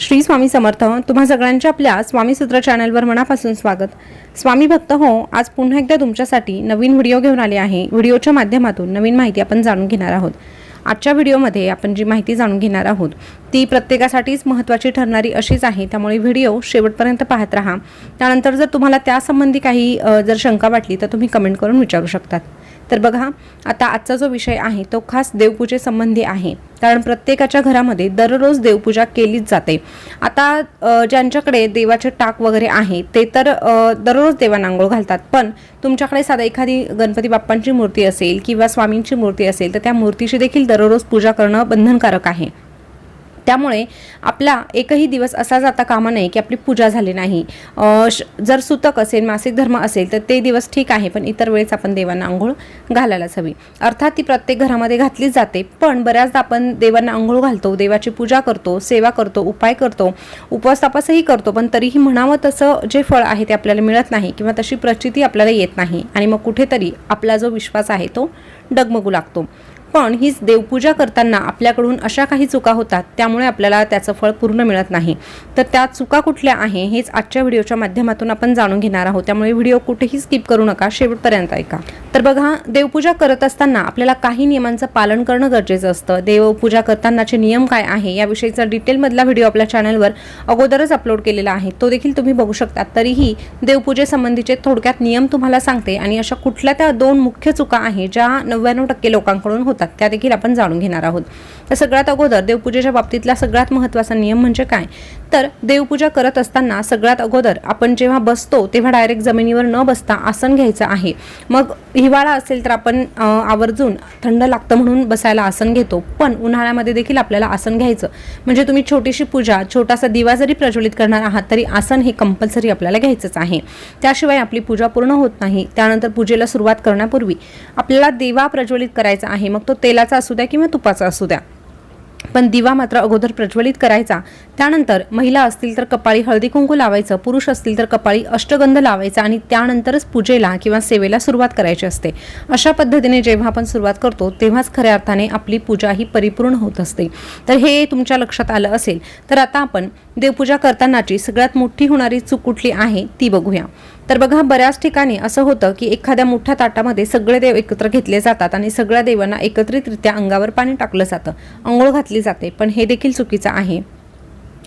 श्री स्वामी समर्थ तुम्हा सगळ्यांच्या आपल्या स्वामी सूत्र चॅनलवर मनापासून स्वागत. स्वामी भक्त हो आज पुन्हा एकदा तुमच्यासाठी नवीन व्हिडिओ घेऊन आले आहे. व्हिडिओच्या माध्यमातून नवीन माहिती आपण जाणून घेणार आहोत. आजच्या व्हिडिओमध्ये आपण जी माहिती जाणून घेणार आहोत ती प्रत्येकासाठीच महत्त्वाची ठरणारी अशीच आहे. त्यामुळे व्हिडिओ शेवटपर्यंत पाहत राहा. त्यानंतर जर तुम्हाला त्यासंबंधी काही जर शंका वाटली तर तुम्ही कमेंट करून विचारू शकतात. तर बघा आता आजचा जो विषय आहे तो खास देवपूजेसंबंधी आहे. कारण प्रत्येकाच्या घरामध्ये दररोज देवपूजा केलीच जाते. आता ज्यांच्याकडे देवाचे टाक वगैरे आहे ते तर दररोज देवांना आंघोळ घालतात. पण तुमच्याकडे साधा एखादी गणपती बाप्पांची मूर्ती असेल किंवा स्वामींची मूर्ती असेल तर त्या मूर्तीची देखील दररोज पूजा करणं बंधनकारक आहे. त्यामुळे आपला एकही दिवस असा जाता कामा नये की आपली पूजा झाली नाही. श- जर सुतक असेल मासिक धर्म असेल तर ते दिवस ठीक आहे पण इतर वेळेस आपण देवांना आंघोळ घालायलाच हवी. अर्थात ती प्रत्येक घरामध्ये घातलीच जाते पण बऱ्याचदा आपण देवांना आंघोळ घालतो देवाची पूजा करतो सेवा करतो उपाय करतो उपवास तापासही करतो पण तरीही म्हणावं तसं जे फळ आहे ते आपल्याला मिळत नाही किंवा तशी प्रचिती आपल्याला येत नाही आणि मग कुठेतरी आपला जो विश्वास आहे तो डगमगू लागतो. पण हीच देवपूजा करताना आपल्याकडून अशा काही चुका होतात त्यामुळे आपल्याला त्याचं फळ पूर्ण मिळत नाही. तर त्या चुका कुठल्या आहे हेच आजच्या व्हिडिओच्या माध्यमातून आपण जाणून घेणार आहोत. त्यामुळे व्हिडिओ कुठेही स्किप करू नका शेवटपर्यंत ऐका. तर बघा देवपूजा करत असताना आपल्याला काही नियमांचं पालन करणं गरजेचं असतं. देवपूजा करतानाचे नियम काय आहे याविषयीचा डिटेलमधला व्हिडिओ आपल्या चॅनलवर अगोदरच अपलोड केलेला आहे. तो देखील तुम्ही बघू शकता तरीही देवपूजेसंबंधीचे थोडक्यात नियम तुम्हाला सांगते आणि अशा कुठल्या त्या दोन मुख्य चुका आहे ज्या नव्याण्णव टक्के लोकांकडून होतात त्या देखील आपण जाणून घेणार आहोत. तर सगळ्यात अगोदर देवपूजेच्या बाबतीतला सगळ्यात महत्त्वाचा नियम म्हणजे काय? तर देवपूजा करत असताना सगळ्यात अगोदर आपण जेव्हा बसतो तेव्हा डायरेक्ट जमिनीवर न बसता आसन घ्यायचं आहे. मग हिवाळा असेल तर आपण आवर्जून थंड लागतं म्हणून बसायला आसन घेतो. पण उन्हाळ्यामध्ये देखील आपल्याला आसन घ्यायचं. म्हणजे तुम्ही छोटीशी पूजा छोटासा दिवा जरी प्रज्वलित करणार आहात तरी आसन हे कंपल्सरी आपल्याला घ्यायचंच आहे. त्याशिवाय आपली पूजा पूर्ण होत नाही. त्यानंतर पूजेला सुरुवात करण्यापूर्वी आपल्याला दिवा प्रज्वलित करायचा आहे. मग तो तेलाचा असू द्या किंवा तुपाचा असू द्या. पण दिवा मात्र अगोदर प्रज्वलित करायचा. त्यानंतर महिला असतील तर कपाळी हळदी कुंकू लावायचं पुरुष असतील तर कपाळी अष्टगंध लावायचा आणि त्यानंतरच पूजेला किंवा सेवेला सुरुवात करायची असते. अशा पद्धतीने जेव्हा आपण सुरुवात करतो तेव्हाच खऱ्या अर्थाने आपली पूजा ही परिपूर्ण होत असते. तर हे तुमच्या लक्षात आलं असेल तर आता आपण देवपूजा करतानाची सगळ्यात मोठी होणारी चूक कुठली आहे ती बघूया. तर बघा बऱ्याच ठिकाणी असं होतं की एखाद्या मोठ्या ताटामध्ये सगळे देव एकत्र घेतले जातात आणि सगळ्या देवांना एकत्रितरित्या अंगावर पाणी टाकलं जातं आंघोळ घातली जाते. पण हे देखील चुकीचं आहे.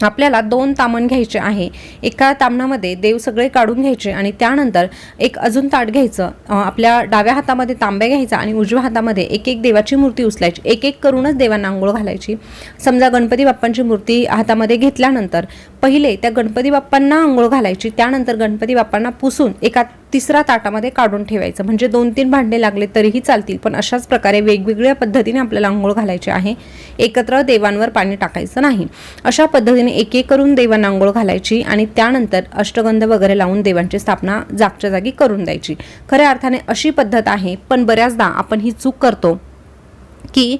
आपल्याला दोन तामण घ्यायचे आहे. एका तामणामध्ये देव सगळे काढून घ्यायचे आणि त्यानंतर एक अजून ताट घ्यायचं. आपल्या डाव्या हातामध्ये तांब्या घ्यायचा आणि उजव्या हातामध्ये एक एक देवाची मूर्ती उचलायची. एक एक करूनच देवांना आंघोळ घालायची. समजा गणपती बाप्पांची मूर्ती हातामध्ये घेतल्यानंतर पहिले त्या गणपती बाप्पांना आंघोळ घालायची त्यानंतर गणपती बाप्पांना पुसून एका तिसरा ताटामध्ये काढून ठेवायचं. म्हणजे दोन तीन भांडे लागले तरीही चालतील पण अशाच प्रकारे वेगवेगळ्या पद्धतीने आपल्याला आंघोळ घालायची आहे. एकत्र देवांवर पाणी टाकायचं नाही. अशा पद्धतीने एक एक करून देवांना आंघोळ घालायची आणि त्यानंतर अष्टगंध वगैरे लावून देवांची स्थापना जागच्या जागी करून द्यायची. खऱ्या अर्थाने अशी पद्धत आहे पण बऱ्याचदा आपण ही चूक करतो. की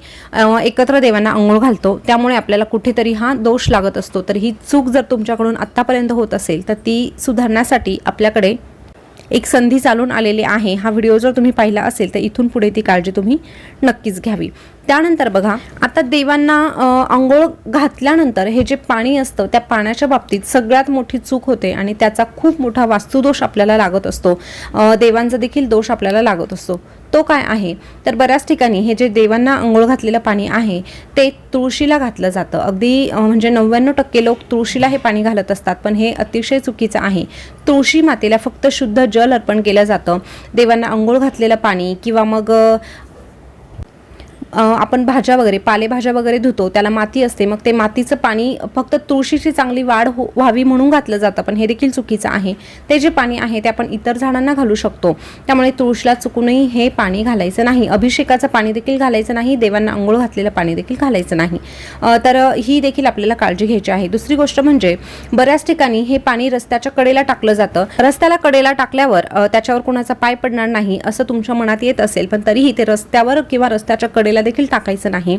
एकत्र देवांना आंघोळ घालतो. त्यामुळे आपल्याला कुठेतरी हा दोष लागत असतो. तर ही चूक जर तुमच्याकडून आत्तापर्यंत होत असेल तर ती सुधारण्यासाठी आपल्याकडे एक संधी चालून आलेली आहे. हा व्हिडिओ जर तुम्ही पाहिला असेल तर इथून पुढे ती काळजी तुम्ही नक्कीच घ्यावी. त्यानंतर बघा आता देवांना आंघोळ घातल्यानंतर हे जे पाणी असतं त्या पाण्याच्या बाबतीत सगळ्यात मोठी चूक होते आणि त्याचा खूप मोठा वास्तुदोष आपल्याला लागत असतो. देवांचा देखील दोष आपल्याला लागत असतो. तो काय आहे? तर बऱ्याच ठिकाणी हे जे देवांना आंघोळ घातलेलं पाणी आहे ते तुळशीला घातलं जातं. अगदी म्हणजे नव्याण्णव टक्के लोक तुळशीला हे पाणी घालत असतात पण हे अतिशय चुकीचं आहे. तुळशी मातेला फक्त शुद्ध जल अर्पण केलं जातं. देवांना आंघोळ घातलेलं पाणी किंवा मग आपण भाज्या वगैरे पालेभाज्या वगैरे धुतो त्याला माती असते मग ते मातीचं पाणी फक्त तुळशीची चांगली वाढ हो व्हावी म्हणून घातलं जातं पण हे देखील चुकीचं आहे. ते जे पाणी आहे ते आपण इतर झाडांना घालू शकतो. त्यामुळे तुळशीला चुकूनही हे पाणी घालायचं नाही. अभिषेकाचं पाणी देखील घालायचं नाही देवांना आंघोळ घातलेलं पाणी देखील घालायचं नाही. तर ही देखील आपल्याला काळजी घ्यायची आहे. दुसरी गोष्ट म्हणजे बऱ्याच ठिकाणी हे पाणी रस्त्याच्या कडेला टाकलं जातं. रस्त्याला कडेला टाकल्यावर त्याच्यावर कोणाचा पाय पडणार नाही असं तुमच्या मनात येत असेल पण तरीही ते रस्त्यावर किंवा रस्त्याच्या कडेला देखील टाकायचं नाही.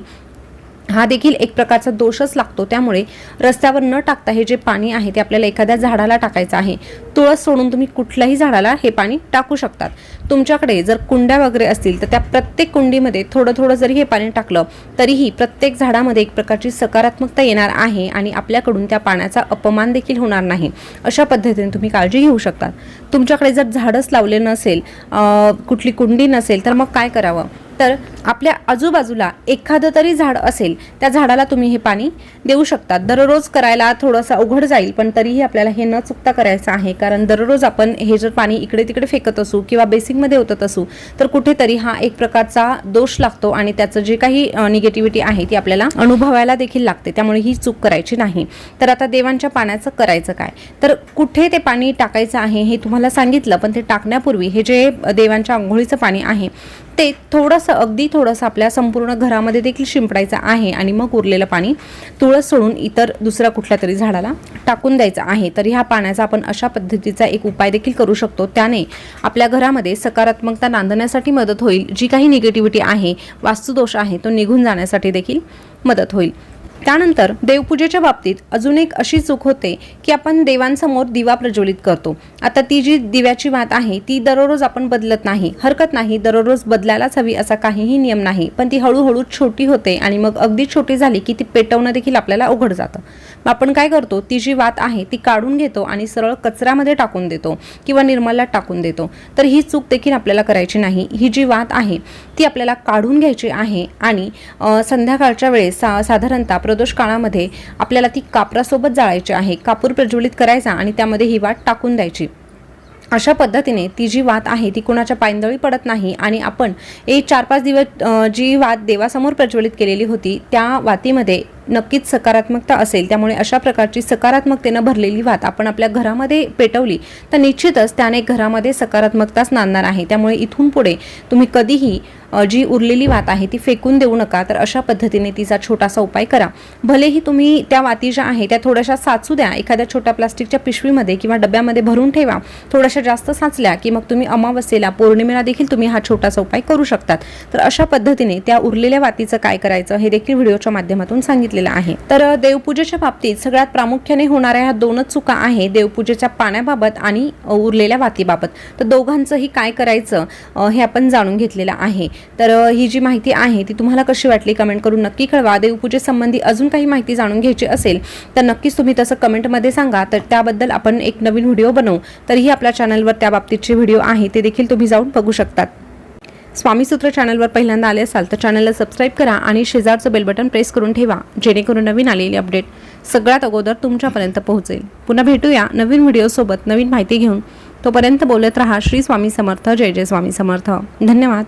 हा देखील एक प्रकारचा दोषच लागतो. त्यामुळे रस्त्यावर न टाकता हे जे पाणी आहे ते आपल्याला एखाद्या झाडाला टाकायचं आहे. तुळस सोडून तुम्ही कुठल्याही झाडाला हे पाणी टाकू शकतात. तुमच्याकडे जर कुंड्या वगैरे असतील तर त्या प्रत्येक कुंडीमध्ये थोडं थोडं जरी हे पाणी टाकलं तरीही प्रत्येक झाडामध्ये एक प्रकारची सकारात्मकता येणार आहे आणि आपल्याकडून त्या पाण्याचा अपमान देखील होणार नाही. अशा पद्धतीने तुम्ही काळजी घेऊ शकतात. तुमच्याकडे जर झाडच लावले नसेल कुठली कुंडी नसेल तर मग काय करावं? तर आपल्या आजूबाजूला एखादं तरी झाड असेल त्या झाडाला तुम्ही हे पाणी देऊ शकतात. दररोज करायला थोडंसं अवघड जाईल पण तरीही आपल्याला हे न चुकता करायचं आहे. कारण दररोज आपण हे जर पाणी इकडे तिकडे फेकत असू किंवा बेसिंगमध्ये ओतत असू तर कुठेतरी हा एक प्रकारचा दोष लागतो आणि त्याचं जे काही निगेटिव्हिटी आहे ती आपल्याला अनुभवायला देखील लागते. त्यामुळे ही चूक करायची नाही. तर आता देवांच्या पाण्याचं करायचं काय? तर कुठे ते पाणी टाकायचं आहे हे तुम्हाला सांगितलं पण ते टाकण्यापूर्वी हे जे देवांच्या आंघोळीचं पाणी आहे ते थोडंसं अगदी थोडंसं आपल्या संपूर्ण घरामध्ये देखील शिंपडायचं आहे आणि मग उरलेलं पाणी तुळस सोडून इतर दुसऱ्या कुठल्या तरी झाडाला टाकून द्यायचं आहे. तर ह्या पाण्याचा आपण अशा पद्धतीचा एक उपाय देखील करू शकतो. त्याने आपल्या घरामध्ये सकारात्मकता नांदण्यासाठी मदत होईल. जी काही निगेटिव्हिटी आहे वास्तुदोष आहे तो निघून जाण्यासाठी देखील मदत होईल. त्यानंतर देवपूजेच्या बाबतीत अजून एक अशी चूक होते की आपण देवांसमोर दिवा प्रज्वलित करतो. आता ती जी दिव्याची वात आहे ती दररोज आपण बदलत नाही. हरकत नाही दररोज बदलायलाच हवी असा काहीही नियम नाही. पण ती हळूहळू छोटी होते आणि मग अगदी छोटी झाली की ती पेटवणं देखील आपल्याला अवघड जातं. मग आपण काय करतो ती जी वात आहे ती काढून घेतो आणि सरळ कचऱ्यामध्ये टाकून देतो किंवा निर्मलात टाकून देतो. तर ही चूक देखील आपल्याला करायची नाही. ही जी वात आहे ती आपल्याला काढून घ्यायची आहे आणि संध्याकाळच्या वेळेस सा साधारणतः प्रदोष काळामध्ये आपल्याला ती कापरासोबत जाळायची आहे. कापूर प्रज्वलित करायचा आणि त्यामध्ये ही वाट टाकून द्यायची. अशा पद्धतीने ती जी वात आहे ती कुणाच्या पायंदळी पडत नाही आणि आपण एक चार पाच दिवस जी वात देवासमोर प्रज्वलित केलेली होती त्या वातीमध्ये नक्कीच सकारात्मकता असेल. त्यामुळे अशा प्रकारची सकारात्मकतेनं भरलेली वात आपण आपल्या घरामध्ये पेटवली तर निश्चितच त्याने घरामध्ये सकारात्मकताच नांदणार आहे. त्यामुळे इथून पुढे तुम्ही कधीही जी उरलेली वात आहे ती फेकून देऊ नका तर अशा पद्धतीने तिचा छोटासा उपाय करा. भलेही तुम्ही त्या वाती ज्या आहे त्या थोड्याशा साचू द्या. एखाद्या छोट्या प्लास्टिकच्या पिशवीमध्ये किंवा डब्यामध्ये भरून ठेवा. थोड्याशा जास्त साचल्या की मग तुम्ही अमावस्येला पौर्णिमेला देखील तुम्ही हा छोटासा उपाय करू शकतात. तर अशा पद्धतीने त्या उरलेल्या वातीचं काय करायचं हे देखील व्हिडिओच्या माध्यमातून सांगितलेलं आहे. तर देवपूजेच्या बाबतीत सगळ्यात प्रामुख्याने होणाऱ्या ह्या दोनच चुका आहे देवपूजेच्या पाण्याबाबत आणि उरलेल्या वातीबाबत. तर दोघांचंही काय करायचं हे आपण जाणून घेतलेलं आहे. तर ही जी माहिती आहे ती तुम्हाला कशी वाटली कमेंट करून नक्की कळवा. देवपूजेसंबंधी अजून काही माहिती जाणून घ्यायची असेल तर नक्कीच तुम्ही तसं कमेंटमध्ये सांगा. तर त्याबद्दल आपण एक नवीन व्हिडिओ बनवू. तरीही आपल्या चॅनलवर त्या बाबतीतचे व्हिडिओ आहे ते देखील तुम्ही जाऊन बघू शकतात. स्वामीसूत्र चॅनलवर पहिल्यांदा आले असाल तर चॅनलला सबस्क्राईब करा आणि शेजारचं बेल बटन प्रेस करून ठेवा जेणेकरून नवीन आलेली अपडेट सगळ्यात अगोदर तुमच्यापर्यंत पोहोचेल. पुन्हा भेटूया नवीन व्हिडिओसोबत नवीन माहिती घेऊन. तोपर्यंत बोलत रहा श्री स्वामी समर्थ जय जय स्वामी समर्थ. धन्यवाद.